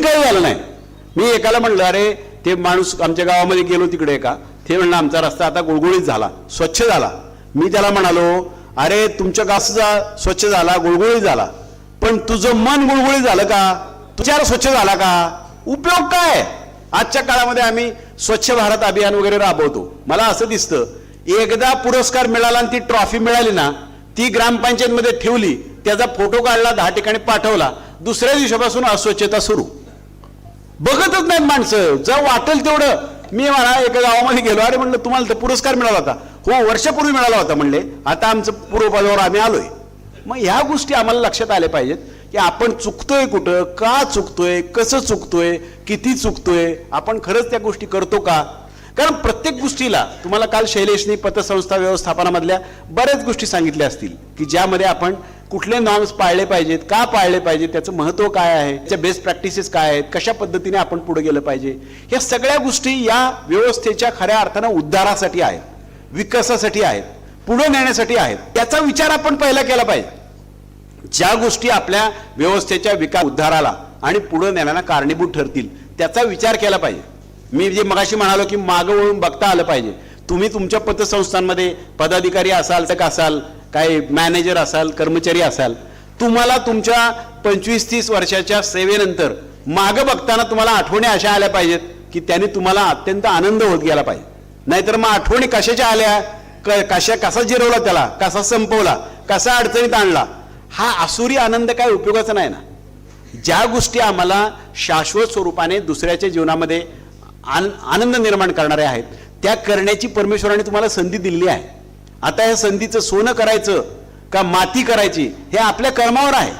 नवीन काही झालं नाही. मी एकाला म्हणलं अरे ते माणूस आमच्या गावामध्ये गेलो तिकडे का ते म्हणलं आमचा रस्ता आता गुळगुळीत झाला स्वच्छ झाला. मी त्याला म्हणालो अरे तुमच्या गावचा स्वच्छ झाला गुळगुळीत झाला. पण तुझं मन गुळगुळीत झालं का? तुझ्यावर स्वच्छ झाला का? उपयोग काय? आजच्या काळामध्ये आम्ही स्वच्छ भारत अभियान वगैरे राबवतो. मला असं दिसतं एकदा पुरस्कार मिळाला आणि ती ट्रॉफी मिळाली ना ती ग्रामपंचायतमध्ये ठेवली त्याचा फोटो काढला दहा ठिकाणी पाठवला दुसऱ्या दिवसापासून अस्वच्छता सुरू. बघतच नाहीत माणसं. जर वाटेल तेवढं. मी म्हणा एका गावामध्ये गेलो अरे म्हणलं तुम्हाला तर पुरस्कार मिळाला होता. हो वर्षापूर्वी मिळाला होता म्हणले. आता आमचं पूर्वपदावर आम्ही आलोय. मग ह्या गोष्टी आम्हाला लक्षात आल्या पाहिजेत की आपण चुकतोय कुठं का चुकतोय कसं चुकतोय किती चुकतोय आपण खरंच त्या गोष्टी करतो का? कारण प्रत्येक गोष्टीला तुम्हाला काल शैलेशनी पतसंस्था व्यवस्थापनामधल्या बऱ्याच गोष्टी सांगितल्या असतील की ज्यामध्ये आपण कुठले नॉर्म्स पाळले पाहिजेत का पाळले पाहिजेत त्याचं महत्त्व काय आहे त्याच्या बेस्ट प्रॅक्टिसेस काय आहेत कशा पद्धतीने आपण पुढे गेलं पाहिजे ह्या सगळ्या गोष्टी या व्यवस्थेच्या खऱ्या अर्थानं उद्धारासाठी आहेत विकासासाठी आहेत पुढे नेण्यासाठी आहेत. त्याचा विचार आपण पहिला केला पाहिजे. ज्या गोष्टी आपल्या व्यवस्थेच्या विकास उद्धाराला आणि पुढे नेण्याला कारणीभूत ठरतील त्याचा विचार केला पाहिजे. मी जे मगाशी म्हणालो की मागं वळून बघता आलं पाहिजे. तुम्ही तुमच्या पतसंस्थांमध्ये पदाधिकारी असाल तर असाल काही मॅनेजर असाल कर्मचारी असाल तुम्हाला तुमच्या पंचवीस तीस वर्षाच्या सेवेनंतर मागं बघताना तुम्हाला आठवणी अशा आल्या पाहिजेत की त्याने तुम्हाला अत्यंत आनंद होत गेला पाहिजे. नाहीतर मग आठवणी कशाच्या आल्या? क- कशा कसा जिरवला त्याला? कसा संपवला? कसा अडचणीत आणला? हा असुरी आनंद काय उपयोगाचा नाही ना. ज्या गोष्टी आम्हाला शाश्वत स्वरूपाने दुसऱ्याच्या जीवनामध्ये आन- आनंद निर्माण करणाऱ्या आहेत त्या करण्याची परमेश्वराने तुम्हाला संधी दिलेली आहे. आता या संधीचं सोनं करायचं का माती करायची हे आपल्या कर्मावर आहे.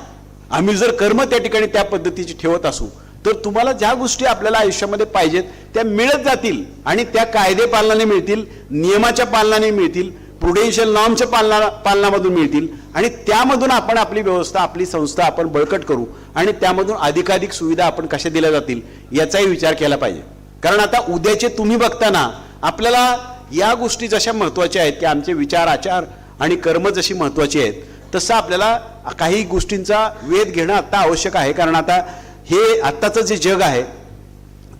आम्ही जर कर्म त्या ठिकाणी त्या पद्धतीची ठेवत असू तर तुम्हाला ज्या गोष्टी आपल्याला आयुष्यामध्ये पाहिजेत त्या मिळत जातील आणि त्या कायदे पालनाने मिळतील नियमाच्या पालनाने मिळतील प्रुडेन्शियल नॉर्मच्या पालना पालनामधून मिळतील आणि त्यामधून आपण आपली व्यवस्था आपली संस्था आपण बळकट करू आणि त्यामधून अधिकाधिक सुविधा आपण कशा दिल्या जातील याचाही विचार केला पाहिजे. कारण आता उद्याचे तुम्ही बघताना आपल्याला या गोष्टी जशा महत्त्वाच्या आहेत की आमचे विचार आचार आणि कर्म जशी महत्त्वाची आहेत तसं आपल्याला काही गोष्टींचा वेध घेणं आत्ता आवश्यक आहे. कारण आता हे आत्ताचं जे जग आहे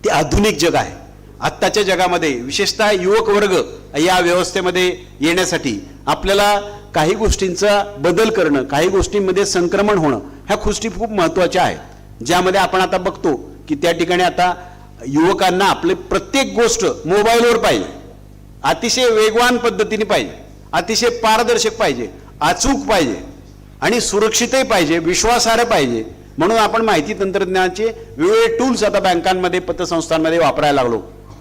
ते आधुनिक जग आहे. आत्ताच्या जगामध्ये विशेषतः युवक वर्ग या व्यवस्थेमध्ये येण्यासाठी आपल्याला काही गोष्टींचा बदल करणं काही गोष्टींमध्ये संक्रमण होणं ह्या गोष्टी खूप महत्त्वाच्या आहेत. ज्यामध्ये आपण आता बघतो की त्या ठिकाणी आता युवकांना आपले प्रत्येक गोष्ट मोबाईलवर पाहिजे. अतिशय वेगवान पद्धतीने पाहिजे. अतिशय पारदर्शक पाहिजे. अचूक पाहिजे. आणि सुरक्षितही पाहिजे. विश्वासार्ह पाहिजे. म्हणून आपण माहिती तंत्रज्ञानाचे वेगवेगळे टूल्स आता बँकांमध्ये पतसंस्थांमध्ये वापरायला लागलो.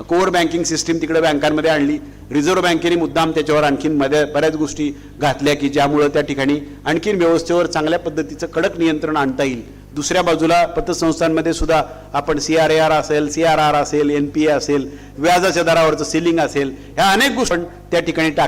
कोर बँकिंग सिस्टीम तिकडे बँकांमध्ये आणली. रिझर्व्ह बँकेने मुद्दाम त्याच्यावर आणखीन मध्ये बऱ्याच गोष्टी घातल्या की ज्यामुळं त्या ठिकाणी आणखीन व्यवस्थेवर चांगल्या पद्धतीचं कडक नियंत्रण आणता येईल. दुसऱ्या बाजूला पतसंस्थांमध्ये सुद्धा आपण सी आर ए आर असेल सी आर आर असेल एन पी ए असेल व्याजाच्या दरावरचं सिलिंग असेल ह्या अनेक गोष्टी त्या ठिकाणी टाकल्या.